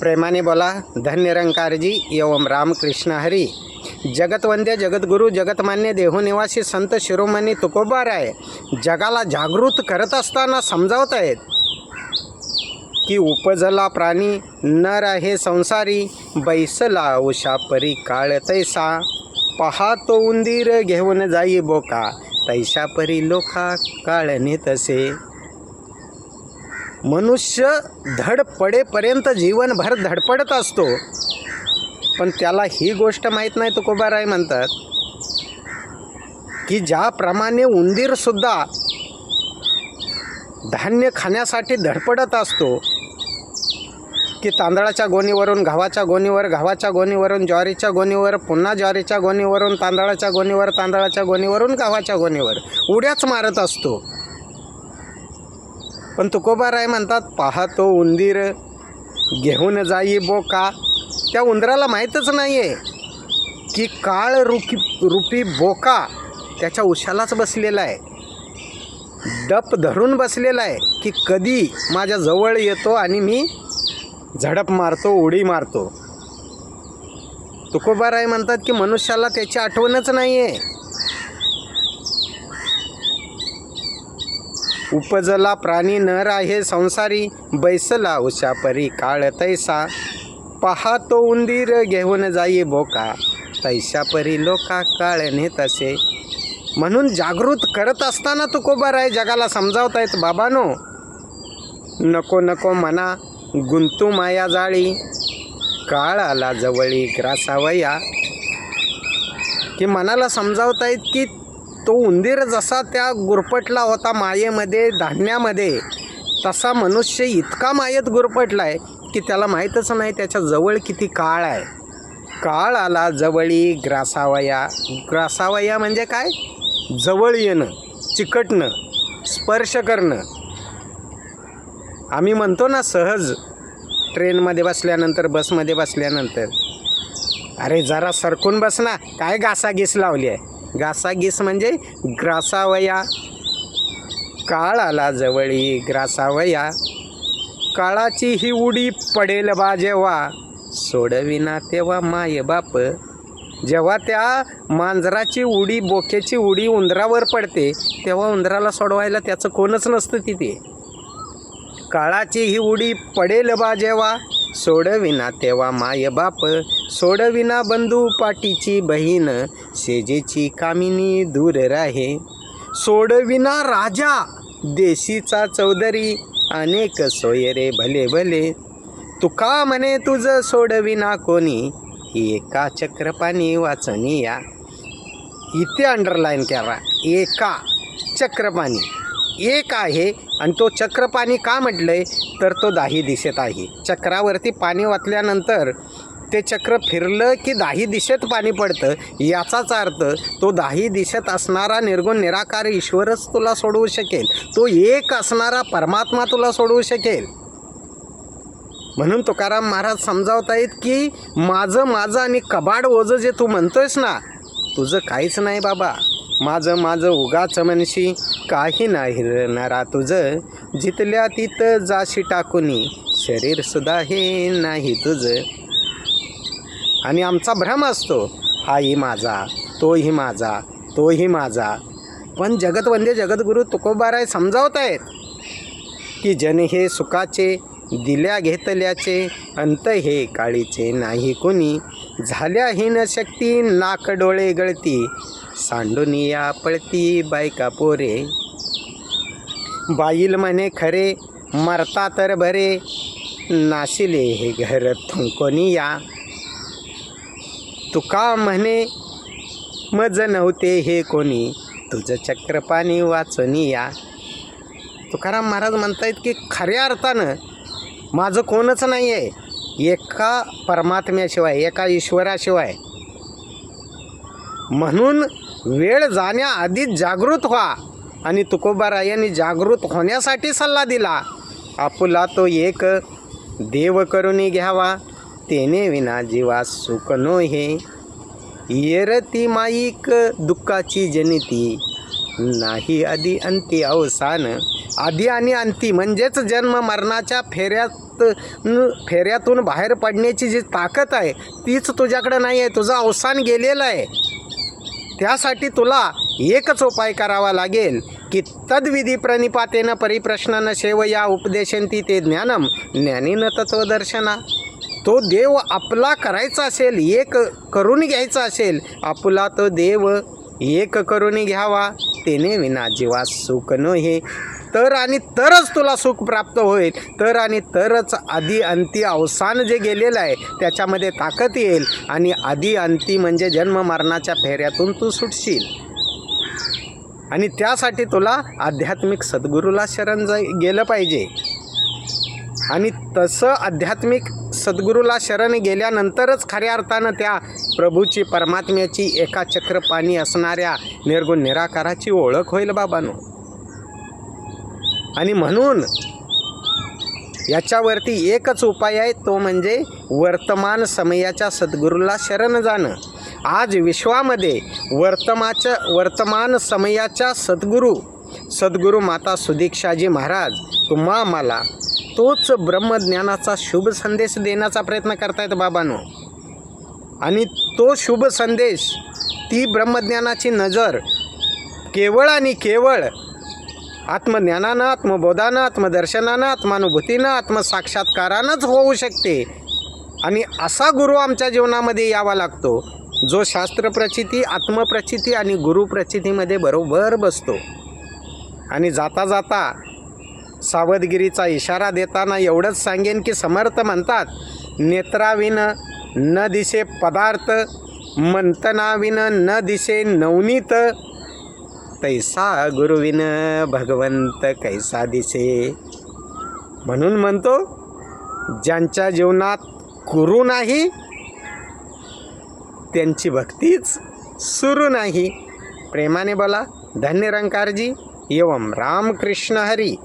प्रेमाने बोला धन्यरंकारजी एवम रामकृष्ण हरी। जगतवंद्य जगद्गुरू जगतमान्य देहनिवासी संत शिरोमणी तुकोबार आहे जगाला जागृत करत असताना समजावत आहेत की उपजला प्राणी नर आहे संसारी बैसला उषा परी काळ तैसा। पाहातो उंदीर घेऊन जाई बोका तैशा परी लोका काळने तसे मनुष्य धड पडेपर्यंत जीवनभर धडपडत असतो. पण त्याला ही गोष्ट माहीत नाही तुकोबाराय म्हणतात की ज्याप्रमाणे उंदीरसुद्धा धान्य खाण्यासाठी धडपडत असतो की तांदळाच्या गोणीवरून गव्हाच्या गोणीवर गव्हाच्या गोणीवरून ज्वारीच्या गोणीवर पुन्हा ज्वारीच्या गोणीवरून तांदळाच्या गोणीवर तांदळाच्या गोणीवरून गव्हाच्या गोणीवर उड्याच मारत असतो. पण तुकोबाराय म्हणतात पाहतो उंदीर घेऊन जाई बोका. त्या उंदराला माहीतच नाही आहे की काळ रुकी रुपी बोका त्याच्या उशालाच बसलेला आहे. डप धरून बसलेला आहे की कधी माझ्या जवळ येतो आणि मी झडप मारतो उडी मारतो. तुकोबाराय म्हणतात की मनुष्याला त्याची आठवणच नाही आहे उपजला प्राणी नर आहे संसारी बैसला उशा परी काळ तैसा. पाहातो उंदीर घेऊन जाई बोका तैशा परी लोका काळने तसे म्हणून जागृत करत असताना तुकोबाराय जगाला समजावतायत बाबानो. नको नको मना गुंतू माया जाळी. काळ आला जवळी ग्रासावया. की मनाला समजावतायत की तो उंदीर जसा त्या गुरपटला होता मायेमध्ये धान्यामध्ये तसा मनुष्य इतका मायेत गुरपटला आहे की त्याला माहीतच नाही त्याच्याजवळ किती काळ आहे. काळ आला जवळी ग्रासावया. ग्रासावया म्हणजे काय? जवळ येणं चिकटणं स्पर्श करणं. आम्ही म्हणतो ना सहज ट्रेनमध्ये बसल्यानंतर बसमध्ये बसल्यानंतर. अरे जरा सरकून बस ना काय घासाघीस लावली आहे? घासाघीस म्हणजे ग्रासावया. काळ आला जवळी ग्रासावया. काळाची ही उडी पडेल बा जेव्हा सोडविना तेव्हा माय बाप. जेव्हा त्या मांजराची उडी बोक्याची उडी उंदरावर पडते तेव्हा उंदराला सोडवायला त्याचं कोणच नसतं तिथे. काळाची ही उडी पडेल बा जेव्हा सोडविना तेव्हा माय बाप. सोडविना बंधू पाटीची बहीण शेजेची कामिनी दूर राहे. सोडविना राजा देशीचा चौधरी अनेक सोयरे भले भले. तुका म्हणे तुझं सोडविना कोणी एका चक्रपाणी वाचनी या इथे अंडरलाईन करा एका चक्रपाणी. एक आहे आणि तो चक्रपाणी का म्हटलं आहे तर तो दाही दिशेत आहे. चक्रावरती पाणी वाचल्यानंतर ते चक्र फिरलं की दाही दिशेत पाणी पडतं? याचाच अर्थ तो दाही दिशेत असणारा निर्गुण निराकार ईश्वरच तुला सोडवू शकेल. तो एक असणारा परमात्मा तुला सोडवू शकेल. म्हणून तुकाराम महाराज समजावतायत की माझं माझं आणि कबाड ओझं जे तू म्हणतोयस ना तुझं काहीच नाही बाबा. माझं माझं उगाच म्हणशी काही नाही नरा तुझं. जिथल्या तिथं जाशी टाकुनी शरीरसुद्धा हे नाही तुझं. आणि आमचा भ्रम असतो हाही माझा तोही माझा तोही माझा. पण जगतवंदे जगद्गुरू तुकोबाराय समजावत आहेत की जन हे सुखाचे दिल्या घेतल्याचे अंत हे काळीचे नाही कोणी. झाल्या हीन शक्ती नाक डोळे गळती सांडुनिया पळती बायका पोरे. बाईल म्हणे खरे मरता तर बरे. नाशिले हे घर थुंकोनी या तुका म्हणे मज नव्हते हे कोणी. तुझं चक्रपाणी वाचनी या तुकाराम महाराज म्हणतायत की खऱ्या अर्थानं माझं कोणच नाही आहे एका परमात्म्याशिवाय एका ईश्वराशिवाय. म्हणून वेळ जाण्याआधीच जागृत व्हा. आणि तुकोबारायांनी जागृत होण्यासाठी सल्ला दिला. आपुला तो एक देव करून घ्यावा. तेने विना जीवा सुख नो हे येरती माईक दुःखाची जनिती. नाही आधी अंती अवसान. आधी आणि अंती म्हणजेच जन्म मरणाच्या फेऱ्यात फेऱ्यातून बाहेर पडण्याची जी ताकद आहे तीच तुझ्याकडं नाही आहे. तुझं अवसान गेलेलं आहे. त्यासाठी तुला एकच उपाय करावा लागेल की तद्विधी प्रणिपातेनं परिप्रश्नानं शेव या उपदेशंती ते ज्ञानम. ज्ञानीनं तत्वदर्शना तो देव आपला करायचा असेल एक करून घ्यायचा असेल आपला तो देव एक करून घ्यावा तेने विना जीवास सुख न हे तर आणि तरच तुला सुख प्राप्त होईल. तर आणि तरच आधी अंती अवसान जे गेलेलं आहे त्याच्यामध्ये ताकद येईल. आणि आधी अंती म्हणजे जन्म मरणाच्या फेऱ्यातून तू सुटशील. आणि त्यासाठी तुला आध्यात्मिक सद्गुरूला शरण जा गेलं पाहिजे. आणि तसं आध्यात्मिक सद्गुरूला शरण गेल्यानंतरच खऱ्या अर्थानं त्या प्रभूची परमात्म्याची एका चक्रपाणी असणाऱ्या निर्गुण निराकाराची ओळख होईल बाबांनो. आणि म्हणून याच्यावरती एकच उपाय आहे तो म्हणजे वर्तमान समयाच्या सद्गुरूला शरण जाणं. आज विश्वामध्ये वर्तमाच्या वर्तमान समयाच्या सद्गुरू सद्गुरू माता सुदीक्षाजी महाराज तुम्हा मला तोच ब्रह्मज्ञानाचा शुभ संदेश देण्याचा प्रयत्न करतायत बाबांनो. आणि तो शुभ संदेश ती ब्रह्मज्ञानाची नजर केवळ आणि केवळ आत्मज्ञानानं आत्मबोधानं आत्मदर्शनानं आत्मानुभूतीनं आत्मसाक्षात्कारानंच होऊ शकते. आणि असा गुरु आमच्या जीवनामध्ये यावा लागतो जो शास्त्रप्रचिती आत्मप्रचिती आणि गुरुप्रचितीमध्ये बरोबर बसतो. आणि जाता जाता सावधगिरीचा इशारा देताना एवढंच सांगेन की समर्थ म्हणतात नेत्राविनं न दिसे पदार्थ मंथनाविन न दिसे नवनीत. तैसा गुरुविन भगवंत कैसा दिसे? म्हणून म्हणतो ज्यांच्या जीवनात गुरु नाही त्यांची भक्तीच सुरू नाही. प्रेमाने बोला धन्य रंकारजी एवं रामकृष्ण हरी.